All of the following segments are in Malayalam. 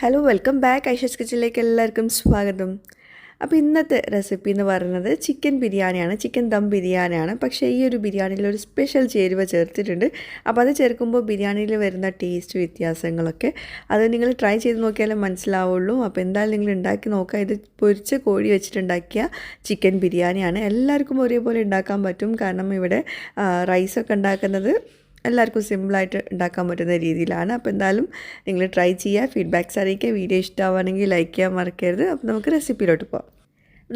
ഹലോ വെൽക്കം ബാക്ക് ഐഷസ് കിച്ചണിലേക്ക് എല്ലാവർക്കും സ്വാഗതം. അപ്പോൾ ഇന്നത്തെ റെസിപ്പി എന്ന് പറയുന്നത് ചിക്കൻ ബിരിയാണിയാണ്. ചിക്കൻ ദം ബിരിയാണിയാണ്. പക്ഷേ ഈ ഒരു ബിരിയാണിയിൽ ഒരു സ്പെഷ്യൽ ചേരുവ ചേർത്തിട്ടുണ്ട്. അപ്പോൾ അത് ചേർക്കുമ്പോൾ ബിരിയാണിയിൽ വരുന്ന ടേസ്റ്റ് വ്യത്യാസങ്ങളൊക്കെ അത് നിങ്ങൾ ട്രൈ ചെയ്ത് നോക്കിയാലേ മനസ്സിലാവുള്ളൂ. അപ്പോൾ എന്തായാലും നിങ്ങൾ ഉണ്ടാക്കി നോക്കുക. ഇത് പൊരിച്ച കോഴി വെച്ചിട്ടുണ്ടാക്കിയ ചിക്കൻ ബിരിയാണിയാണ്. എല്ലാവർക്കും ഒരേപോലെ ഉണ്ടാക്കാൻ പറ്റും. കാരണം ഇവിടെ റൈസൊക്കെ ഉണ്ടാക്കുന്നത് എല്ലാവർക്കും സിമ്പിളായിട്ട് ഉണ്ടാക്കാൻ പറ്റുന്ന രീതിയിലാണ്. അപ്പോൾ എന്തായാലും നിങ്ങൾ ട്രൈ ചെയ്യുക. ഫീഡ്ബാക്ക്സ് അറിയിക്കുക. വീഡിയോ ഇഷ്ടമാവുകയാണെങ്കിൽ ലൈക്ക് ചെയ്യാൻ മറക്കരുത്. അപ്പോൾ നമുക്ക് റെസിപ്പിയിലോട്ട് പോകാം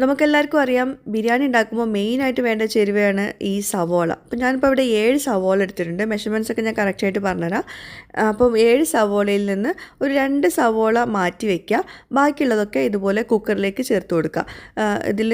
നമുക്കെല്ലാവർക്കും അറിയാം ബിരിയാണി ഉണ്ടാക്കുമ്പോൾ മെയിനായിട്ട് വേണ്ട ചേരുവയാണ് ഈ സവോള. അപ്പോൾ ഞാനിപ്പോൾ ഇവിടെ ഏഴ് സവോള എടുത്തിട്ടുണ്ട്. മെഷർമെന്റ്സ് ഒക്കെ ഞാൻ കറക്റ്റായിട്ട് പറഞ്ഞുതരാം. അപ്പം ഏഴ് സവോളയിൽ നിന്ന് ഒരു രണ്ട് സവോള മാറ്റി വയ്ക്കുക ബാക്കിയുള്ളതൊക്കെ ഇതുപോലെ കുക്കറിലേക്ക് ചേർത്ത് കൊടുക്കുക. ഇതിൽ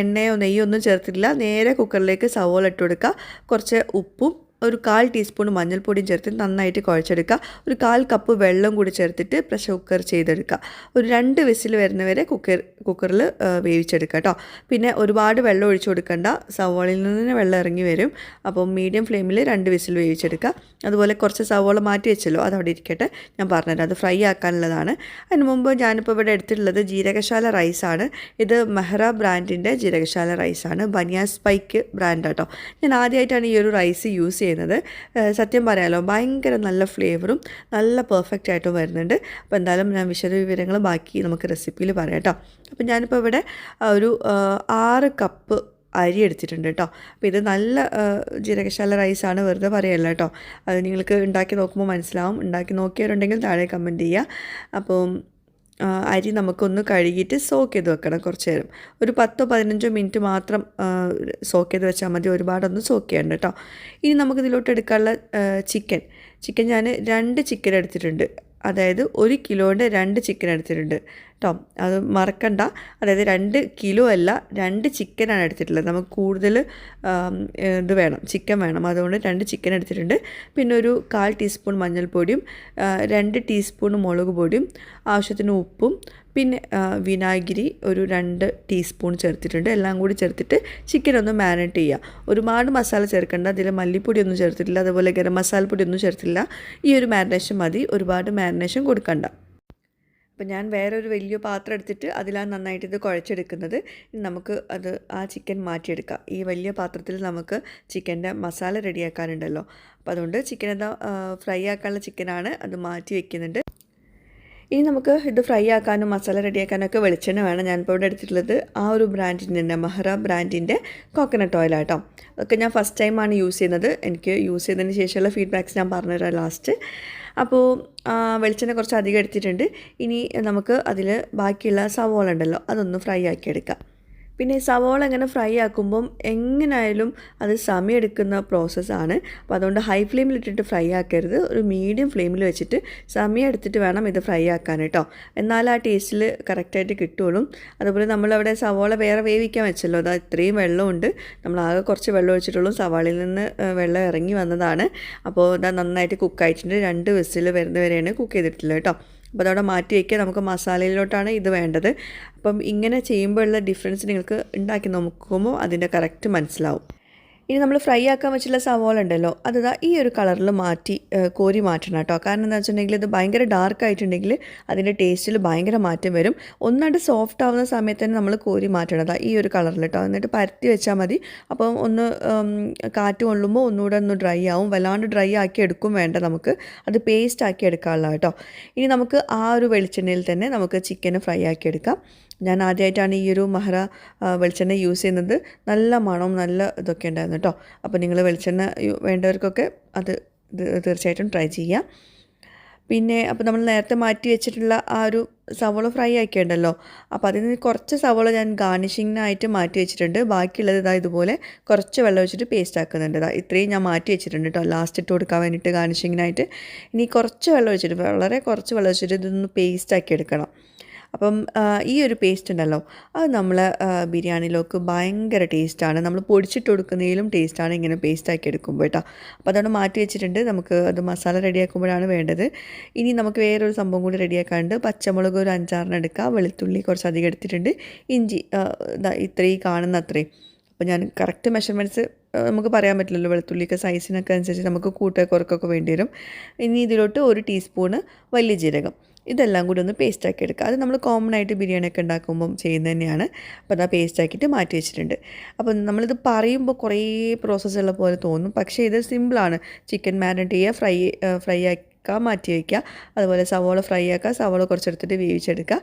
എണ്ണയോ നെയ്യോ ഒന്നും ചേർത്തിട്ടില്ല. നേരെ കുക്കറിലേക്ക് സവോള ഇട്ട് കൊടുക്കുക. കുറച്ച് ഉപ്പും ഒരു കാൽ ടീസ്പൂൺ മഞ്ഞൾപ്പൊടിയും ചേർത്ത് നന്നായിട്ട് കുഴച്ചെടുക്കുക. ഒരു കാൽ കപ്പ് വെള്ളം കൂടി ചേർത്തിട്ട് പ്രഷർ കുക്കർ ചെയ്തെടുക്കുക. ഒരു രണ്ട് വിസിൽ വരുന്നവരെ കുക്കർ കുക്കറിൽ വേവിച്ചെടുക്കുക കേട്ടോ പിന്നെ ഒരുപാട് വെള്ളം ഒഴിച്ചു കൊടുക്കണ്ട. സവോളയിൽ നിന്ന് വെള്ളം ഇറങ്ങി വരും. അപ്പോൾ മീഡിയം ഫ്ലെയിമിൽ രണ്ട് വിസിൽ വേവിച്ചെടുക്കുക. അതുപോലെ കുറച്ച് സവോള മാറ്റി വെച്ചല്ലോ അതവിടെ ഇരിക്കട്ടെ. ഞാൻ പറഞ്ഞുതരാം. അത് ഫ്രൈ ആക്കാനുള്ളതാണ്. അതിന് മുമ്പ് ഞാനിപ്പോൾ ഇവിടെ എടുത്തിട്ടുള്ളത് ജീരകശാല റൈസാണ് ഇത് മെഹ്റ ബ്രാൻഡിന്റെ ജീരകശാല റൈസാണ് ബനിയ സ്പൈക്ക് ബ്രാൻഡ് കേട്ടോ ഞാൻ ആദ്യമായിട്ടാണ് ഈ ഒരു റൈസ് യൂസ് ചെയ്യുന്നത്. സത്യം പറയാലോ ഭയങ്കര നല്ല ഫ്ലേവറും നല്ല പെർഫെക്റ്റ് ആയിട്ടും വരുന്നുണ്ട്. അപ്പോൾ എന്തായാലും ഞാൻ വിശദ വിവരങ്ങൾ ബാക്കി നമുക്ക് റെസിപ്പിയിൽ പറയാം കേട്ടോ അപ്പോൾ ഞാനിപ്പോൾ ഇവിടെ ഒരു ആറ് കപ്പ് അരി എടുത്തിട്ടുണ്ട് കേട്ടോ അപ്പോൾ ഇത് നല്ല ജീരകശാല റൈസാണ് വെറുതെ പറയല്ല കേട്ടോ അത് നിങ്ങൾക്ക് ഉണ്ടാക്കി നോക്കുമ്പോൾ മനസ്സിലാവും. ഉണ്ടാക്കി നോക്കിയവരുണ്ടെങ്കിൽ താഴെ കമന്റ് ചെയ്യുക അപ്പോൾ അരി നമുക്കൊന്ന് കഴുകിയിട്ട് സോക്ക് ചെയ്ത് വെക്കണം കുറച്ച് നേരം ഒരു പത്തോ പതിനഞ്ചോ മിനിറ്റ് മാത്രം സോക്ക് ചെയ്ത് വെച്ചാൽ മതി. ഒരുപാടൊന്നും സോക്ക് ചെയ്യണ്ട കേട്ടോ. ഇനി നമുക്കിതിലോട്ട് എടുക്കാനുള്ള ചിക്കൻ. ചിക്കൻ ഞാൻ രണ്ട് ചിക്കൻ എടുത്തിട്ടുണ്ട്. അതായത് ഒരു കിലോന്റെ രണ്ട് ചിക്കൻ എടുത്തിട്ടുണ്ട്. കേട്ടോ. അത് മറക്കണ്ട. അതായത് രണ്ട് കിലോ അല്ല രണ്ട് ചിക്കനാണ് എടുത്തിട്ടുള്ളത്. നമുക്ക് കൂടുതൽ ഇത് വേണം. ചിക്കൻ വേണം. അതുകൊണ്ട് രണ്ട് ചിക്കൻ എടുത്തിട്ടുണ്ട്. പിന്നെ ഒരു കാൽ ടീസ്പൂൺ മഞ്ഞൾപ്പൊടിയും രണ്ട് ടീസ്പൂൺ മുളക് പൊടിയും ആവശ്യത്തിന് ഉപ്പും പിന്നെ വിനാഗിരി ഒരു രണ്ട് ടീസ്പൂൺ ചേർത്തിട്ടുണ്ട്. എല്ലാം കൂടി ചേർത്തിട്ട് ചിക്കൻ ഒന്ന് മാരിനേറ്റ് ചെയ്യുക ഒരുപാട് മസാല ചേർക്കേണ്ട. അതിൽ മല്ലിപ്പൊടി ഒന്നും ചേർത്തിട്ടില്ല. അതുപോലെ ഗരം മസാലപ്പൊടി ഒന്നും ചേർത്തില്ല ഈ ഒരു മാരിനേഷൻ മതി. ഒരുപാട് മാരിനേഷൻ കൊടുക്കണ്ട. അപ്പം ഞാൻ വേറൊരു വലിയ പാത്രം എടുത്തിട്ട് അതിലാണ് നന്നായിട്ട് ഇത് കുഴച്ചെടുക്കുന്നത്. നമുക്ക് അത് ആ ചിക്കൻ മാറ്റിയെടുക്കാം. ഈ വലിയ പാത്രത്തിൽ നമുക്ക് ചിക്കന്റെ മസാല റെഡിയാക്കാനുണ്ടല്ലോ. അപ്പോൾ അതുകൊണ്ട് ചിക്കൻ എന്താ ഫ്രൈ ആക്കാനുള്ള ചിക്കനാണ് അത് മാറ്റി വെക്കുന്നുണ്ട്. ഇനി നമുക്ക് ഇത് ഫ്രൈ ആക്കാനും മസാല റെഡിയാക്കാനും ഒക്കെ വെളിച്ചെണ്ണ വേണം ഞാനിപ്പോൾ ഇവിടെ എടുത്തിട്ടുള്ളത്. ആ ഒരു ബ്രാൻഡിന്റെ തന്നെ മഹ്റ ബ്രാൻഡിന്റെ കോക്കനട്ട് ഓയിലാട്ടോ. അതൊക്കെ ഞാൻ ഫസ്റ്റ് ടൈമാണ് യൂസ് ചെയ്യുന്നത്. എനിക്ക് യൂസ് ചെയ്തതിന് ശേഷമുള്ള ഫീഡ്ബാക്ക്സ് ഞാൻ പറഞ്ഞുതരാം ലാസ്റ്റ്. അപ്പോൾ വെളിച്ചെണ്ണ കുറച്ച് അധികം എടുത്തിട്ടുണ്ട്. ഇനി നമുക്ക് അതിൽ ബാക്കിയുള്ള സവോള ഉണ്ടല്ലോ അതൊന്ന് ഫ്രൈ ആക്കി എടുക്കാം പിന്നെ സവോള ഇങ്ങനെ ഫ്രൈ ആക്കുമ്പം എങ്ങനായാലും അത് സമയമെടുക്കുന്ന പ്രോസസ്സാണ്. അപ്പോൾ അതുകൊണ്ട് ഹൈ ഫ്ലെയിമിലിട്ടിട്ട് ഫ്രൈ ആക്കരുത്. ഒരു മീഡിയം ഫ്ലെയിമിൽ വെച്ചിട്ട് സമയം എടുത്തിട്ട് വേണം ഇത് ഫ്രൈ ആക്കാൻ കേട്ടോ. എന്നാൽ ആ ടേസ്റ്റിൽ കറക്റ്റായിട്ട് കിട്ടുള്ളൂ. അതുപോലെ നമ്മളവിടെ സവോള വേറെ വേവിക്കാൻ വെച്ചല്ലോ. അത് ഇത്രയും വെള്ളമുണ്ട്. നമ്മൾ ആകെ കുറച്ച് വെള്ളം ഒഴിച്ചിട്ടുള്ളൂ. സവാളയിൽ നിന്ന് വെള്ളം ഇറങ്ങി വന്നതാണ്. അപ്പോൾ ഇതാ നന്നായിട്ട് കുക്കായിട്ടുണ്ട്. രണ്ട് വിസിൽ വരുന്നവരെയാണ് കുക്ക് ചെയ്തിട്ടുള്ളത് കേട്ടോ. അപ്പോൾ അതവിടെ മാറ്റി വയ്ക്കുക. നമുക്ക് മസാലയിലോട്ടാണ് ഇത് വേണ്ടത്. അപ്പം ഇങ്ങനെ ചെയ്യുമ്പോഴുള്ള ഡിഫറൻസ് നിങ്ങൾക്ക് ഉണ്ടാക്കി നോക്കുമ്പോൾ അതിന്റെ കറക്റ്റ് മനസ്സിലാവും. ഇനി നമ്മൾ ഫ്രൈ ആക്കാൻ വെച്ചിട്ടുള്ള സവോള ഉണ്ടല്ലോ അത് ഈ ഒരു കളറിൽ മാറ്റി കോരി മാറ്റണം കേട്ടോ. കാരണം എന്താ വെച്ചിട്ടുണ്ടെങ്കിൽ ഇത് ഭയങ്കര ഡാർക്ക് ആയിട്ടുണ്ടെങ്കിൽ അതിന്റെ ടേസ്റ്റിൽ ഭയങ്കര മാറ്റം വരും. ഒന്നാണ്ട് സോഫ്റ്റ് ആവുന്ന സമയത്ത് തന്നെ നമ്മൾ കോരി മാറ്റണം ഈ ഒരു കളറിൽ കേട്ടോ. എന്നിട്ട് പരത്തി വെച്ചാൽ മതി. അപ്പം ഒന്ന് കാറ്റ് കൊള്ളുമ്പോൾ ഒന്നുകൂടെ ഒന്ന് ഡ്രൈ ആവും. വല്ലാണ്ട് ഡ്രൈ ആക്കി എടുക്കും വേണ്ട നമുക്ക്. അത് പേസ്റ്റ് ആക്കി എടുക്കാനുള്ള കേട്ടോ. ഇനി നമുക്ക് ആ ഒരു വെളിച്ചെണ്ണയിൽ തന്നെ നമുക്ക് ചിക്കൻ ഫ്രൈ ആക്കി എടുക്കാം. ഞാൻ ആദ്യമായിട്ടാണ് ഈ ഒരു മഹറ വെളിച്ചെണ്ണ യൂസ് ചെയ്യുന്നത്. നല്ല മണവും നല്ല ഇതൊക്കെ ഉണ്ടായിരുന്നു കേട്ടോ അപ്പോൾ നിങ്ങൾ വെളിച്ചെണ്ണ വേണ്ടവർക്കൊക്കെ അത് തീർച്ചയായിട്ടും ട്രൈ ചെയ്യാം. പിന്നെ അപ്പോൾ നമ്മൾ നേരത്തെ മാറ്റി വെച്ചിട്ടുള്ള ആ ഒരു സവോള ഫ്രൈ ആക്കിയുണ്ടല്ലോ അപ്പോൾ അതിൽ നിന്ന് കുറച്ച് സവോള ഞാൻ ഗാർണിഷിങ്ങിനായിട്ട് മാറ്റി വെച്ചിട്ടുണ്ട്. ബാക്കിയുള്ളത് ഇതാ ഇതുപോലെ കുറച്ച് വെള്ളം വെച്ചിട്ട് പേസ്റ്റ് ആക്കുന്നുണ്ട്. ഇതാ ഇത്രയും ഞാൻ മാറ്റി വെച്ചിട്ടുണ്ട് കേട്ടോ ലാസ്റ്റ് ഇട്ട് കൊടുക്കാൻ വേണ്ടിയിട്ട് ഗാർണിഷിങ്ങിനായിട്ട് ഇനി കുറച്ച് വെള്ളം വെച്ചിട്ട് വളരെ കുറച്ച് വെള്ളം വെച്ചിട്ട് ഇതൊന്ന് പേസ്റ്റ് ആക്കി എടുക്കണം. അപ്പം ഈ ഒരു പേസ്റ്റ് ഉണ്ടല്ലോ അത് നമ്മൾ ബിരിയാണിയിലേക്ക് ഭയങ്കര ടേസ്റ്റാണ് നമ്മൾ പൊടിച്ചിട്ട് കൊടുക്കുന്നതിലും ടേസ്റ്റാണ് ഇങ്ങനെ പേസ്റ്റാക്കി എടുക്കുമ്പോൾ കേട്ടോ. അപ്പോൾ അതുകൊണ്ട് മാറ്റി വെച്ചിട്ടുണ്ട്. നമുക്ക് അത് മസാല റെഡിയാക്കുമ്പോഴാണ് വേണ്ടത്. ഇനി നമുക്ക് വേറൊരു സംഭവം കൂടി റെഡിയാക്കാണ്ട് പച്ചമുളക് ഒരു അഞ്ചാറിന് എടുക്കുക വെളുത്തുള്ളി കുറച്ച് അധികം എടുത്തിട്ടുണ്ട്. ഇഞ്ചി ഇത്രയും കാണുന്ന അത്രയും അപ്പോൾ ഞാൻ കറക്റ്റ് മെഷർമെന്റ്സ് നമുക്ക് പറയാൻ പറ്റില്ലല്ലോ വെളുത്തുള്ളിയൊക്കെ സൈസിനൊക്കെ അനുസരിച്ച് നമുക്ക് കൂട്ട കുറക്കൊക്കെ വേണ്ടി വരും. ഇനി ഇതിലോട്ട് ഒരു ടീസ്പൂണ് വലിയ ജീരകം. ഇതെല്ലാം കൂടി ഒന്ന് പേസ്റ്റാക്കി എടുക്കുക. അത് നമ്മൾ കോമൺ ആയിട്ട് ബിരിയാണി ഒക്കെ ഉണ്ടാക്കുമ്പം ചെയ്യുന്നത് തന്നെയാണ്. അപ്പോൾ അത് പേസ്റ്റ് ആക്കിയിട്ട് മാറ്റി വെച്ചിട്ടുണ്ട്. അപ്പോൾ നമ്മളിത് പറയുമ്പോൾ കുറേ പ്രോസസ്സ് ഉള്ള പോലെ തോന്നും. പക്ഷേ ഇത് സിമ്പിളാണ് ചിക്കൻ മാരിനേറ്റ് ചെയ്യുക ഫ്രൈ ഫ്രൈ ആക്കുക മാറ്റി വയ്ക്കുക അതുപോലെ സവോള ഫ്രൈ ആക്കുക സവോള കുറച്ചെടുത്തിട്ട് വേവിച്ചെടുക്കുക.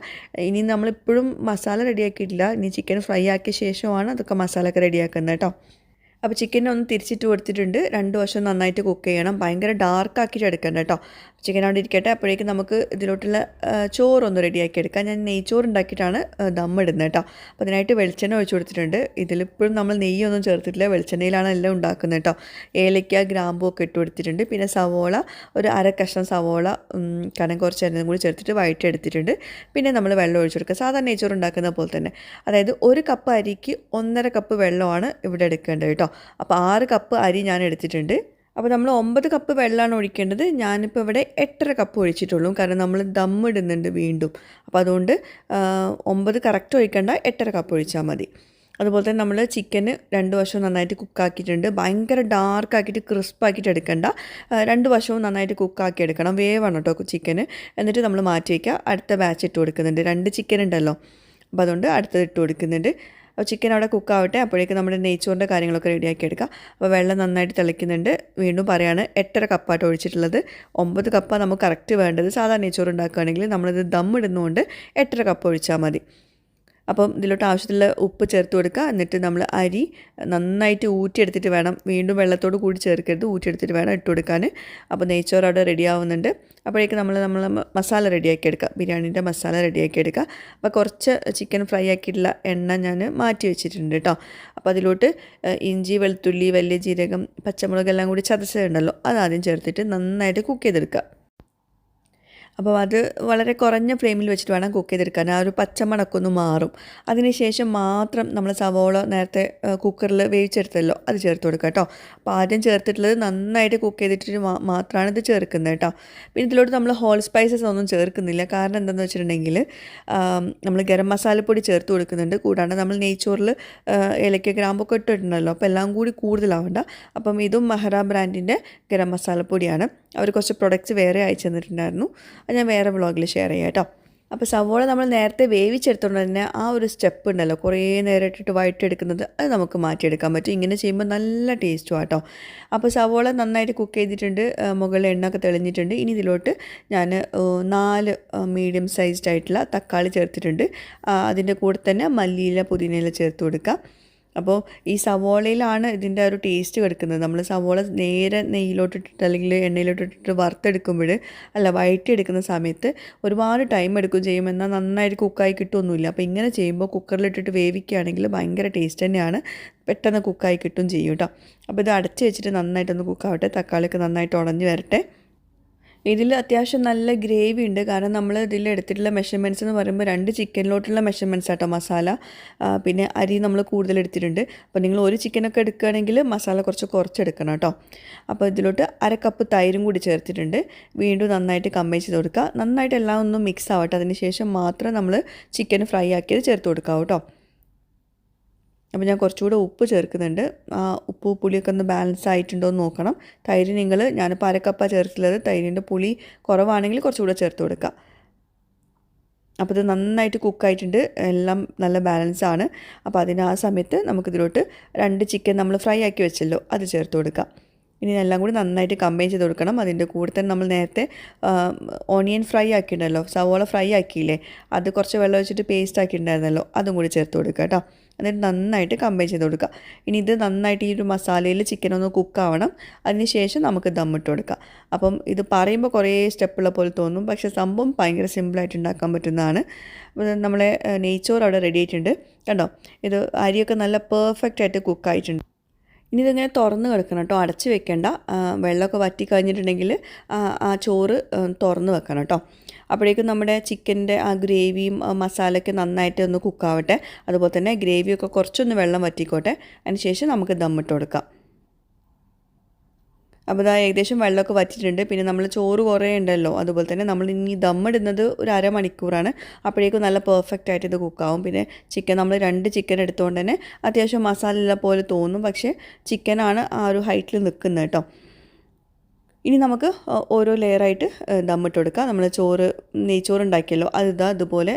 ഇനി നമ്മളിപ്പോഴും മസാല റെഡിയാക്കിയിട്ടില്ല ഇനി ചിക്കൻ ഫ്രൈ ആക്കിയ ശേഷമാണ് അതൊക്കെ മസാല ഒക്കെ റെഡിയാക്കുന്നത് കേട്ടോ. അപ്പോൾ ചിക്കനെ ഒന്ന് തിരിച്ചിട്ട് കൊടുത്തിട്ടുണ്ട്. രണ്ട് വശം നന്നായിട്ട് കുക്ക് ചെയ്യണം. ഭയങ്കര ഡാർക്ക് ആക്കിയിട്ട് എടുക്കണം കേട്ടോ. ചിക്കൻ അവിടെ ഇരിക്കട്ടെ അപ്പോഴേക്കും നമുക്ക് ഇതിലോട്ടുള്ള ചോറൊന്ന് റെഡിയാക്കി എടുക്കാം ഞാൻ നെയ്ച്ചോറ് ഉണ്ടാക്കിയിട്ടാണ് ദമ്മിടുന്നത് കേട്ടോ. അപ്പോൾ അതിനായിട്ട് വെളിച്ചെണ്ണ ഒഴിച്ചു കൊടുത്തിട്ടുണ്ട്. ഇതിലിപ്പോഴും നമ്മൾ നെയ്യൊന്നും ചേർത്തിട്ടില്ല. വെളിച്ചെണ്ണയിലാണ് എല്ലാം ഉണ്ടാക്കുന്നത് കേട്ടോ. ഏലയ്ക്ക ഗ്രാമ്പൂ ഒക്കെ ഇട്ട് കൊടുത്തിട്ടുണ്ട്. പിന്നെ സവോള ഒരു അര കഷ്ണം സവോള കനം കുറച്ച് അരിഞ്ഞതും കൂടി ചേർത്തിട്ട് വഴറ്റി എടുത്തിട്ടുണ്ട് പിന്നെ നമ്മൾ വെള്ളം ഒഴിച്ചു കൊടുക്കുക. സാധാരണ നെയ്ച്ചോറ് ഉണ്ടാക്കുന്ന പോലെ തന്നെ. അതായത് ഒരു കപ്പ് അരിക്ക് ഒന്നര കപ്പ് വെള്ളമാണ് ഇവിടെ എടുക്കേണ്ടത് കേട്ടോ. അപ്പോൾ ആറ് കപ്പ് അരി ഞാൻ എടുത്തിട്ടുണ്ട്. അപ്പോൾ നമ്മൾ ഒമ്പത് കപ്പ് വെള്ളമാണ് ഒഴിക്കേണ്ടത്. ഞാനിപ്പോൾ ഇവിടെ എട്ടര കപ്പ് ഒഴിച്ചിട്ടുള്ളൂ. കാരണം നമ്മൾ ദം ഇടുന്നുണ്ട് വീണ്ടും. അപ്പോൾ അതുകൊണ്ട് ഒമ്പത് കറക്റ്റ് ഒഴിക്കേണ്ട. എട്ടര കപ്പ് ഒഴിച്ചാൽ മതി. അതുപോലെ തന്നെ നമ്മൾ ചിക്കന് രണ്ട് വശവും നന്നായിട്ട് കുക്കാക്കിയിട്ടുണ്ട് ഭയങ്കര ഡാർക്ക് ആക്കിയിട്ട് ക്രിസ്പ് ആക്കിയിട്ട് എടുക്കണ്ട. രണ്ട് വശവും നന്നായിട്ട് കുക്കാക്കി എടുക്കണം. വേവാണ് കേട്ടോ ചിക്കന് എന്നിട്ട് നമ്മൾ മാറ്റി വയ്ക്കുക അടുത്ത ബാച്ച് ഇട്ട് കൊടുക്കുന്നുണ്ട്. രണ്ട് ചിക്കൻ ഉണ്ടല്ലോ. അപ്പോൾ അതുകൊണ്ട് അടുത്തത് ഇട്ട് കൊടുക്കുന്നുണ്ട്. അപ്പോൾ ചിക്കൻ അവിടെ കുക്കാവട്ടെ അപ്പോഴേക്കും നമ്മുടെ നെയ്ച്ചോറിന്റെ കാര്യങ്ങളൊക്കെ റെഡിയാക്കി എടുക്കാം. അപ്പോൾ വെള്ളം നന്നായിട്ട് തിളയ്ക്കുന്നുണ്ട്. വീണ്ടും പറയാണ് എട്ടര കപ്പായിട്ട് ഒഴിച്ചിട്ടുള്ളത്. ഒമ്പത് കപ്പാണ് നമുക്ക് കറക്റ്റ് വേണ്ടത്. സാധാരണ നെയ്ച്ചോറ് ഉണ്ടാക്കുകയാണെങ്കിൽ നമ്മളിത് ദം ഇടുന്നതുകൊണ്ട് എട്ടര കപ്പ് ഒഴിച്ചാൽ മതി. അപ്പം ഇതിലോട്ട് ആവശ്യത്തിലുള്ള ഉപ്പ് ചേർത്ത് കൊടുക്കുക. എന്നിട്ട് നമ്മൾ അരി നന്നായിട്ട് ഊറ്റിയെടുത്തിട്ട് വേണം. വീണ്ടും വെള്ളത്തോട് കൂടി ചേർക്കരുത്. ഊറ്റിയെടുത്തിട്ട് വേണം ഇട്ട് കൊടുക്കാൻ. അപ്പോൾ നെയ്ച്ചോറ് അവിടെ റെഡി ആവുന്നുണ്ട്. അപ്പോഴേക്കും നമ്മൾ നമ്മൾ മസാല റെഡിയാക്കി എടുക്കുക. ബിരിയാണീന്റെ മസാല റെഡിയാക്കി എടുക്കുക. അപ്പോൾ കുറച്ച് ചിക്കൻ ഫ്രൈ ആക്കിയിട്ടുള്ള എണ്ണ ഞാൻ മാറ്റി വെച്ചിട്ടുണ്ട് കേട്ടോ. അപ്പോൾ അതിലോട്ട് ഇഞ്ചി വെളുത്തുള്ളി വലിയ ജീരകം പച്ചമുളക് എല്ലാം കൂടി ചതച്ചതുണ്ടല്ലോ. അത് ആദ്യം ചേർത്തിട്ട് നന്നായിട്ട് കുക്ക് ചെയ്തെടുക്കുക. അപ്പോൾ അത് വളരെ കുറഞ്ഞ ഫ്ലെയിമിൽ വെച്ചിട്ട് വേണം കുക്ക് ചെയ്തെടുക്കാൻ. ആ ഒരു പച്ചമണക്കൊന്ന് മാറും. അതിനുശേഷം മാത്രം നമ്മൾ സവോള നേരത്തെ കുക്കറിൽ വേവിച്ചെടുത്തല്ലോ അത് ചേർത്ത് കൊടുക്കുക കേട്ടോ. അപ്പോൾ ആദ്യം ചേർത്തിട്ടുള്ളത് നന്നായിട്ട് കുക്ക് ചെയ്തിട്ട് മാത്രമാണ് ഇത് ചേർക്കുന്നത് കേട്ടോ. പിന്നെ ഇതിലോട്ട് നമ്മൾ ഹോൾ സ്പൈസസ് ഒന്നും ചേർക്കുന്നില്ല. കാരണം എന്താണെന്ന് വെച്ചിട്ടുണ്ടെങ്കിൽ നമ്മൾ ഗരം മസാലപ്പൊടി ചേർത്ത് കൊടുക്കുന്നുണ്ട്. കൂടാണ്ട് നമ്മൾ നെയ്ച്ചോറിൽ ഏലക്ക ഗ്രാമ്പൊക്കെ ഇട്ടിട്ടുണ്ടല്ലോ. അപ്പോൾ എല്ലാം കൂടി കൂടുതലാവണ്ട. അപ്പം ഇതും മഹറ ബ്രാൻഡിന്റെ ഗരം മസാലപ്പൊടിയാണ്. അവർ കുറച്ച് പ്രൊഡക്റ്റ്സ് വേറെ അയച്ചു തന്നിട്ടുണ്ടായിരുന്നു. അത് ഞാൻ വേറെ വ്ളോഗിൽ ഷെയർ ചെയ്യാം കേട്ടോ. അപ്പോൾ സവോള നമ്മൾ നേരത്തെ വേവിച്ചെടുത്തോണ്ട് തന്നെ ആ ഒരു സ്റ്റെപ്പ് ഉണ്ടല്ലോ കുറേ നേരം ഇട്ടിട്ട് അത് നമുക്ക് മാറ്റിയെടുക്കാൻ പറ്റും. ഇങ്ങനെ ചെയ്യുമ്പോൾ നല്ല ടേസ്റ്റും ആട്ടോ. അപ്പോൾ സവോള നന്നായിട്ട് കുക്ക് ചെയ്തിട്ടുണ്ട് മുകളിൽ എണ്ണയൊക്കെ തെളിഞ്ഞിട്ടുണ്ട്. ഇനി ഇതിലോട്ട് ഞാൻ നാല് മീഡിയം സൈസ്ഡ് ആയിട്ടുള്ള തക്കാളി ചേർത്തിട്ടുണ്ട്. അതിന്റെ കൂടെ തന്നെ മല്ലിയില പുതിനയില ചേർത്ത് കൊടുക്കുക അപ്പോൾ ഈ സവോളയിലാണ് ഇതിന്റെ ഒരു ടേസ്റ്റ് കിടക്കുന്നത്. നമ്മൾ സവോള നേരെ നെയ്യിലോട്ടിട്ടിട്ട് അല്ലെങ്കിൽ എണ്ണയിലോട്ടിട്ടിട്ട് വറുത്തെടുക്കുമ്പോൾ അല്ല വഴറ്റിയെടുക്കുന്ന സമയത്ത് ഒരുപാട് ടൈം എടുക്കും ചെയ്യും. എന്നാൽ നന്നായിട്ട് കുക്കായി കിട്ടുമൊന്നുമില്ല അപ്പോൾ ഇങ്ങനെ ചെയ്യുമ്പോൾ കുക്കറിലിട്ടിട്ട് വേവിക്കുകയാണെങ്കിൽ ഭയങ്കര ടേസ്റ്റ് തന്നെയാണ്. പെട്ടെന്ന് കുക്കായി കിട്ടും ചെയ്യും കേട്ടോ. അപ്പോൾ ഇത് അടച്ച് വെച്ചിട്ട് നന്നായിട്ടൊന്ന് കുക്കാവട്ടെ തക്കാളിയൊക്കെ നന്നായിട്ട് ഉടഞ്ഞ് വരട്ടെ. ഇതിൽ അത്യാവശ്യം നല്ല ഗ്രേവി ഉണ്ട്. കാരണം നമ്മൾ ഇതിൽ എടുത്തിട്ടുള്ള മെഷർമെന്റ്സ് എന്ന് പറയുമ്പോൾ രണ്ട് ചിക്കനിലോട്ടുള്ള മെഷർമെന്റ്സ് ആട്ടോ മസാല. പിന്നെ അരി നമ്മൾ കൂടുതൽ എടുത്തിട്ടുണ്ട്. അപ്പോൾ നിങ്ങൾ ഒരു ചിക്കനൊക്കെ എടുക്കുകയാണെങ്കിൽ മസാല കുറച്ച് കുറച്ചെടുക്കണം കേട്ടോ. അപ്പോൾ ഇതിലോട്ട് അര കപ്പ് തൈരും കൂടി ചേർത്തിട്ടുണ്ട്. വീണ്ടും നന്നായിട്ട് കമ്പൈൻ ചെയ്ത് കൊടുക്കുക. നന്നായിട്ട് എല്ലാം ഒന്നും മിക്സ് ആവട്ടെ. അതിന് ശേഷം മാത്രം നമ്മൾ ചിക്കൻ ഫ്രൈ ആക്കിയത് ചേർത്ത് കൊടുക്കാം കേട്ടോ. അപ്പോൾ ഞാൻ കുറച്ചുകൂടെ ഉപ്പ് ചേർക്കുന്നുണ്ട്. ആ ഉപ്പ് പുളിയൊക്കെ ഒന്ന് ബാലൻസ് ആയിട്ടുണ്ടോ എന്ന് നോക്കണം. തൈര് നിങ്ങൾ ഞാനിപ്പോൾ അരക്കപ്പ ചേർത്തുള്ളത് തൈരിന്റെ പുളി കുറവാണെങ്കിൽ കുറച്ചുകൂടെ ചേർത്ത് കൊടുക്കുക. അപ്പോൾ ഇത് നന്നായിട്ട് കുക്കായിട്ടുണ്ട് എല്ലാം നല്ല ബാലൻസ് ആണ്. അപ്പോൾ അതിന് ആ സമയത്ത് നമുക്കിതിലോട്ട് രണ്ട് ചിക്കൻ നമ്മൾ ഫ്രൈ ആക്കി വെച്ചല്ലോ അത് ചേർത്ത് കൊടുക്കാം ഇനി എല്ലാം കൂടി നന്നായിട്ട് കമ്പൈൻ ചെയ്ത് കൊടുക്കണം. അതിന്റെ കൂടെ തന്നെ നമ്മൾ നേരത്തെ ഓണിയൻ ഫ്രൈ ആക്കിയിട്ടുണ്ടല്ലോ സവോള ഫ്രൈ ആക്കിയില്ലേ അത് കുറച്ച് വെള്ളം വെച്ചിട്ട് പേസ്റ്റ് ആക്കിയിട്ടുണ്ടായിരുന്നല്ലോ അതും കൂടി ചേർത്ത് കൊടുക്കുക കേട്ടോ. എന്നിട്ട് നന്നായിട്ട് കമ്പൈൻ ചെയ്ത് കൊടുക്കുക. ഇനി ഇത് നന്നായിട്ട് ഈ ഒരു മസാലയിൽ ചിക്കൻ ഒന്ന് കുക്കാവണം അതിന് ശേഷം നമുക്ക് ദമ്മിട്ട് കൊടുക്കാം. അപ്പം ഇത് പറയുമ്പോൾ കുറേ സ്റ്റെപ്പുള്ള പോലെ തോന്നും. പക്ഷേ സംഭവം ഭയങ്കര സിമ്പിളായിട്ട് ഉണ്ടാക്കാൻ പറ്റുന്നതാണ്. നമ്മളെ നെയ്ച്ചോറ് അവിടെ റെഡി ആയിട്ടുണ്ട്. കണ്ടോ? ഇത് അരിയൊക്കെ നല്ല പെർഫെക്റ്റ് ആയിട്ട് കുക്കായിട്ടുണ്ട് ഇനി ഇതിങ്ങനെ തുറന്ന് കിടക്കണം കേട്ടോ. അടച്ച് വെക്കേണ്ട. വെള്ളമൊക്കെ വറ്റി കഴിഞ്ഞിട്ടുണ്ടെങ്കിൽ ആ ചോറ് തുറന്ന് വെക്കണം കേട്ടോ. അപ്പോഴേക്കും നമ്മുടെ ചിക്കന്റെ ആ ഗ്രേവിയും മസാലയൊക്കെ നന്നായിട്ട് ഒന്ന് കുക്കാവട്ടെ. അതുപോലെ തന്നെ ഗ്രേവിയൊക്കെ കുറച്ചൊന്ന് വെള്ളം വറ്റിക്കോട്ടെ. അതിന് ശേഷം നമുക്ക് ദമ്മിട്ട് കൊടുക്കാം. അപ്പോൾ ഇതാ ഏകദേശം വെള്ളമൊക്കെ വറ്റിയിട്ടുണ്ട്. പിന്നെ നമ്മൾ ചോറ് കുറേ ഉണ്ടല്ലോ. അതുപോലെ തന്നെ നമ്മൾ ഇനി ദമ്മിടുന്നത് ഒരു അരമണിക്കൂറാണ്. അപ്പോഴേക്കും നല്ല പെർഫെക്റ്റ് ആയിട്ട് ഇത് കുക്കാവും. പിന്നെ ചിക്കൻ നമ്മൾ രണ്ട് ചിക്കൻ എടുത്തുകൊണ്ട് തന്നെ അത്യാവശ്യം മസാല പോലെ തോന്നും. പക്ഷേ ചിക്കനാണ് ആ ഒരു ഹൈറ്റിൽ നിൽക്കുന്നത് കേട്ടോ. ഇനി നമുക്ക് ഓരോ ലെയറായിട്ട് ദമ്മിട്ട് കൊടുക്കാം നമ്മൾ ചോറ് നെയ്ച്ചോറ് ഉണ്ടാക്കിയല്ലോ അത് ഇതാ ഇതുപോലെ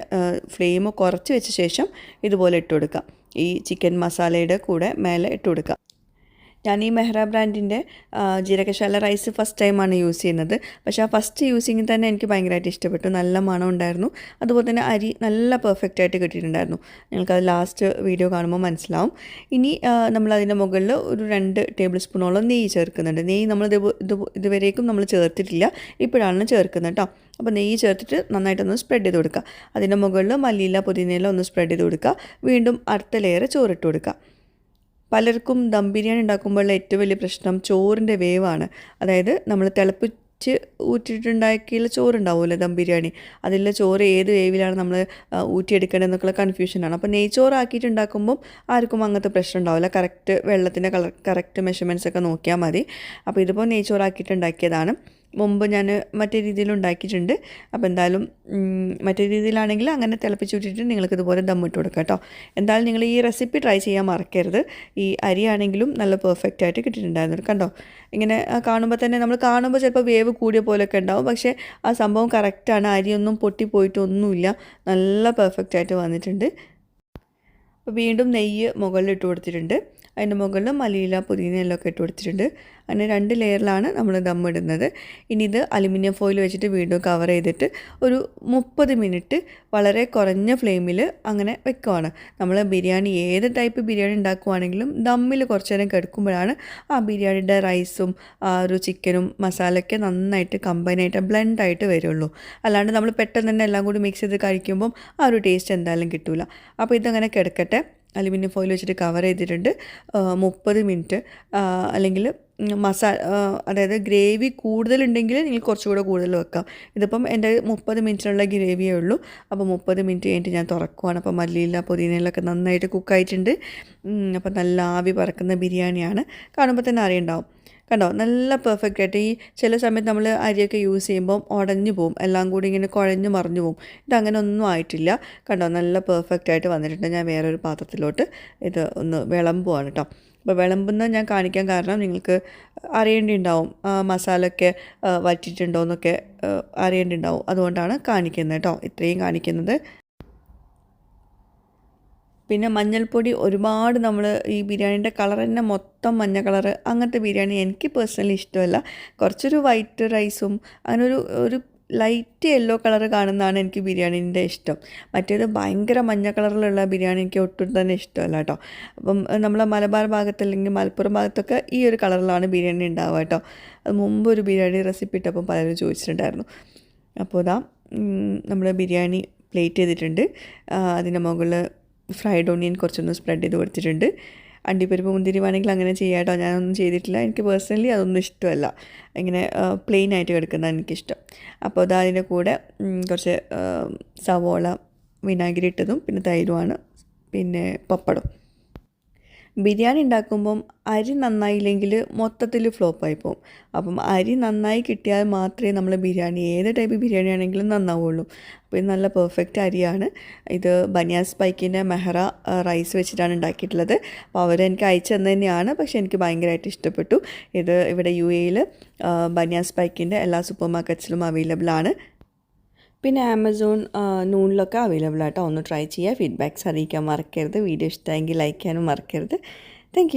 ഫ്ലെയിം കുറച്ച് വെച്ച ശേഷം ഇതുപോലെ ഇട്ട് കൊടുക്കാം ഈ ചിക്കൻ മസാലയുടെ കൂടെ മേലെ ഇട്ട് കൊടുക്കാം ഞാൻ ഈ മെഹ്റ ബ്രാൻഡിന്റെ ജീരകശാല റൈസ് ഫസ്റ്റ് ടൈമാണ് യൂസ് ചെയ്യുന്നത്. പക്ഷേ ആ ഫസ്റ്റ് യൂസിങ്ങിൽ തന്നെ എനിക്ക് ഭയങ്കരമായിട്ട് ഇഷ്ടപ്പെട്ടു. നല്ല മണം ഉണ്ടായിരുന്നു. അതുപോലെ തന്നെ അരി നല്ല പെർഫെക്റ്റ് ആയിട്ട് കിട്ടിയിട്ടുണ്ടായിരുന്നു. നിങ്ങൾക്കത് ലാസ്റ്റ് വീഡിയോ കാണുമ്പോൾ മനസ്സിലാവും. ഇനി നമ്മൾ അതിന്റെ മുകളിൽ ഒരു രണ്ട് ടേബിൾ സ്പൂണോളം നെയ്യ് ചേർക്കുന്നുണ്ട്. നെയ്യ് നമ്മൾ ഇത് ഇതുവരേക്കും നമ്മൾ ചേർത്തിട്ടില്ല. ഇപ്പോഴാണ് ചേർക്കുന്നത് കേട്ടോ അപ്പോൾ നെയ്യ് ചേർത്തിട്ട് നന്നായിട്ടൊന്ന് സ്പ്രെഡ് ചെയ്ത് കൊടുക്കുക. അതിന്റെ മുകളിൽ മല്ലിയില പുതിനയില ഒന്ന് സ്പ്രെഡ് ചെയ്ത് കൊടുക്കുക. വീണ്ടും അടുത്ത ലെയർ ചോറിട്ട് കൊടുക്കുക. പലർക്കും ദം ബിരിയാണി ഉണ്ടാക്കുമ്പോഴുള്ള ഏറ്റവും വലിയ പ്രശ്നം ചോറിന്റെ വേവാണ്. അതായത് നമ്മൾ തിളപ്പിച്ച് ഊറ്റിയിട്ടുണ്ടാക്കിയുള്ള ചോറുണ്ടാവുമല്ലോ ദം ബിരിയാണി. അതിലെ ചോറ് ഏത് വേവിലാണ് നമ്മൾ ഊറ്റിയെടുക്കേണ്ടതെന്നൊക്കെയുള്ള കൺഫ്യൂഷനാണ് അപ്പോൾ നെയ്ച്ചോറ് ആക്കിയിട്ട് ഉണ്ടാക്കുമ്പം ആർക്കും അങ്ങനത്തെ പ്രശ്നം ഉണ്ടാവില്ല. കറക്റ്റ് വെള്ളത്തിന്റെ കളർ കറക്റ്റ് മെഷർമെന്റ്സ് ഒക്കെ നോക്കിയാൽ മതി. അപ്പോൾ ഇതിപ്പോൾ നെയ്ച്ചോറാക്കിയിട്ട് ഉണ്ടാക്കിയതാണ് മുമ്പ് ഞാൻ മറ്റേ രീതിയിൽ ഉണ്ടാക്കിയിട്ടുണ്ട്. അപ്പോൾ എന്തായാലും മറ്റേ രീതിയിലാണെങ്കിൽ അങ്ങനെ തിളപ്പിച്ചുവിട്ടിട്ട് നിങ്ങൾക്ക് ഇതുപോലെ ദമ്മിട്ട് കൊടുക്കാം കേട്ടോ. എന്തായാലും നിങ്ങൾ ഈ റെസിപ്പി ട്രൈ ചെയ്യാൻ മറക്കരുത്. ഈ അരിയാണെങ്കിലും നല്ല പെർഫെക്റ്റ് ആയിട്ട് കിട്ടിയിട്ടുണ്ടായിരുന്നു കണ്ടോ ഇങ്ങനെ കാണുമ്പോൾ തന്നെ നമ്മൾ കാണുമ്പോൾ ചിലപ്പോൾ വേവ് കൂടിയ പോലെയൊക്കെ ഉണ്ടാവും. പക്ഷേ ആ സംഭവം കറക്റ്റാണ് അരിയൊന്നും പൊട്ടിപ്പോയിട്ടൊന്നുമില്ല നല്ല പെർഫെക്റ്റ് ആയിട്ട് വന്നിട്ടുണ്ട്. വീണ്ടും നെയ്യ് മുകളിലിട്ട് കൊടുത്തിട്ടുണ്ട്. അതിന്റെ മുകളിൽ മല്ലിയില പുതിനയെല്ലാം ഒക്കെ ഇട്ട് കൊടുത്തിട്ടുണ്ട്. അങ്ങനെ രണ്ട് ലെയറിലാണ് നമ്മൾ ദം ഇടുന്നത്. ഇനി ഇത് അലുമിനിയം ഫോയിൽ വെച്ചിട്ട് വീണ്ടും കവർ ചെയ്തിട്ട് ഒരു മുപ്പത് മിനിറ്റ് വളരെ കുറഞ്ഞ ഫ്ലെയിമിൽ അങ്ങനെ വെക്കുവാണ്. നമ്മൾ ബിരിയാണി ഏത് ടൈപ്പ് ബിരിയാണി ഉണ്ടാക്കുവാണെങ്കിലും ദമ്മിൽ കുറച്ച് നേരം കിടക്കുമ്പോഴാണ് ആ ബിരിയാണിയുടെ റൈസും ആ ഒരു ചിക്കനും മസാലയൊക്കെ നന്നായിട്ട് കമ്പൈനായിട്ട് ബ്ലെൻഡായിട്ട് വരുള്ളൂ. അല്ലാണ്ട് നമ്മൾ പെട്ടെന്ന് തന്നെ എല്ലാം കൂടി മിക്സ് ചെയ്ത് കഴിക്കുമ്പം ആ ഒരു ടേസ്റ്റ് എന്തായാലും കിട്ടില്ല അപ്പോൾ ഇതങ്ങനെ കിടക്കട്ടെ. അലുമിനിയം ഫോയിൽ വെച്ചിട്ട് കവർ ചെയ്തിട്ടുണ്ട്. മുപ്പത് മിനിറ്റ്. അല്ലെങ്കിൽ മസാല അതായത് ഗ്രേവി കൂടുതലുണ്ടെങ്കിൽ നിങ്ങൾ കുറച്ചുകൂടെ കൂടുതൽ വെക്കാം. ഇതിപ്പം എന്റെ മുപ്പത് മിനിറ്റിനുള്ള ഗ്രേവിയേ ഉള്ളൂ. അപ്പോൾ മുപ്പത് മിനിറ്റ് കഴിഞ്ഞിട്ട് ഞാൻ തുറക്കുവാണ്. അപ്പോൾ മല്ലിയില പുതിനയിലൊക്കെ നന്നായിട്ട് കുക്കായിട്ടുണ്ട് അപ്പോൾ നല്ല ആവി പറക്കുന്ന ബിരിയാണിയാണ്. കാണുമ്പോൾ തന്നെ അറിയുണ്ടാവും. കണ്ടോ? നല്ല പെർഫെക്റ്റ് ആയിട്ട് ഈ ചില സമയത്ത് നമ്മൾ അരിയൊക്കെ യൂസ് ചെയ്യുമ്പം ഉടഞ്ഞു പോവും. എല്ലാം കൂടി ഇങ്ങനെ കുഴഞ്ഞു മറിഞ്ഞു പോകും ഇതങ്ങനെ ഒന്നും ആയിട്ടില്ല. കണ്ടോ? നല്ല പെർഫെക്റ്റ് ആയിട്ട് വന്നിട്ടുണ്ട്. ഞാൻ വേറൊരു പാത്രത്തിലോട്ട് ഇത് ഒന്ന് വിളമ്പുവാണ് കേട്ടോ അപ്പോൾ വിളമ്പുന്നത് ഞാൻ കാണിക്കാൻ കാരണം നിങ്ങൾക്ക് അറിയേണ്ടിണ്ടാവും. മസാലയൊക്കെ വറ്റിയിട്ടുണ്ടോ എന്നൊക്കെ അറിയേണ്ടിണ്ടാവും. അതുകൊണ്ടാണ് കാണിക്കുന്നത് കേട്ടോ ഇത്രയും കാണിക്കുന്നത്. പിന്നെ മഞ്ഞൾപ്പൊടി ഒരുപാട് നമ്മൾ ഈ ബിരിയാണീന്റെ കളർ തന്നെ മൊത്തം മഞ്ഞ കളർ അങ്ങനത്തെ ബിരിയാണി എനിക്ക് പേഴ്സണലി ഇഷ്ടമല്ല. കുറച്ചൊരു വൈറ്റ് റൈസും അങ്ങനെ ഒരു ഒരു ലൈറ്റ് യെല്ലോ കളർ കാണുന്നതാണ് എനിക്ക് ബിരിയാണീന്റെ ഇഷ്ടം. മറ്റേത് ഭയങ്കര മഞ്ഞ കളറിലുള്ള ബിരിയാണി എനിക്ക് ഒട്ടും തന്നെ ഇഷ്ടമല്ല കേട്ടോ. അപ്പം നമ്മളെ മലബാർ ഭാഗത്ത് അല്ലെങ്കിൽ മലപ്പുറം ഭാഗത്തൊക്കെ ഈ ഒരു കളറിലാണ് ബിരിയാണി ഉണ്ടാവുക കേട്ടോ. അത് മുമ്പ് ഒരു ബിരിയാണി റെസിപ്പി ഇട്ടപ്പം പലരും ചോദിച്ചിട്ടുണ്ടായിരുന്നു. അപ്പോൾ ഇതാ നമ്മൾ ബിരിയാണി പ്ലേറ്റ് ചെയ്തിട്ടുണ്ട്. അതിന്റെ മുകളിൽ ഫ്രൈഡ് ഓണിയൻ കുറച്ചൊന്ന് സ്പ്രെഡ് ചെയ്ത് കൊടുത്തിട്ടുണ്ട്. അണ്ടിപ്പരിപ്പ് മുന്തിരി വേണമെങ്കിൽ അങ്ങനെ ചെയ്യാം കേട്ടോ ഞാനൊന്നും ചെയ്തിട്ടില്ല. എനിക്ക് പേഴ്സണലി അതൊന്നും ഇഷ്ടമല്ല. ഇങ്ങനെ പ്ലെയിൻ ആയിട്ട് കിടക്കുന്നതാണ് എനിക്കിഷ്ടം. അപ്പോൾ അത് അതിന്റെ കൂടെ കുറച്ച് സവോള വിനാഗിരി ഇട്ടതും പിന്നെ തൈരുമാണ് പിന്നെ പപ്പടം. ബിരിയാണി ഉണ്ടാക്കുമ്പം അരി നന്നായില്ലെങ്കിൽ മൊത്തത്തിൽ ഫ്ലോപ്പായി പോകും അപ്പം അരി നന്നായി കിട്ടിയാൽ മാത്രമേ നമ്മൾ ബിരിയാണി ഏത് ടൈപ്പ് ബിരിയാണി ആണെങ്കിലും നന്നാവുള്ളൂ. അപ്പോൾ ഇത് നല്ല പെർഫെക്റ്റ് അരിയാണ്. ഇത് ബനിയാസ് പൈക്കിന്റെ മെഹറ റൈസ് വെച്ചിട്ടാണ് ഉണ്ടാക്കിയിട്ടുള്ളത്. അപ്പോൾ അവർ എനിക്ക് അയച്ചു തന്നെ തന്നെയാണ്. പക്ഷേ എനിക്ക് ഭയങ്കരമായിട്ട് ഇഷ്ടപ്പെട്ടു. ഇത് ഇവിടെ യു എയിൽ ബനിയാസ് പൈക്കിന്റെ എല്ലാ സൂപ്പർ മാർക്കറ്റ്സിലും അവൈലബിൾ ആണ്. പിന്നെ ആമസോൺ നൂണിലൊക്കെ അവൈലബിൾ ആട്ടോ. ഒന്ന് ട്രൈ ചെയ്യുക. ഫീഡ്ബാക്ക്സ് അറിയിക്കാൻ മറക്കരുത്. വീഡിയോ ഇഷ്ടമായെങ്കിൽ ലൈക്ക് ചെയ്യാനും മറക്കരുത്. താങ്ക്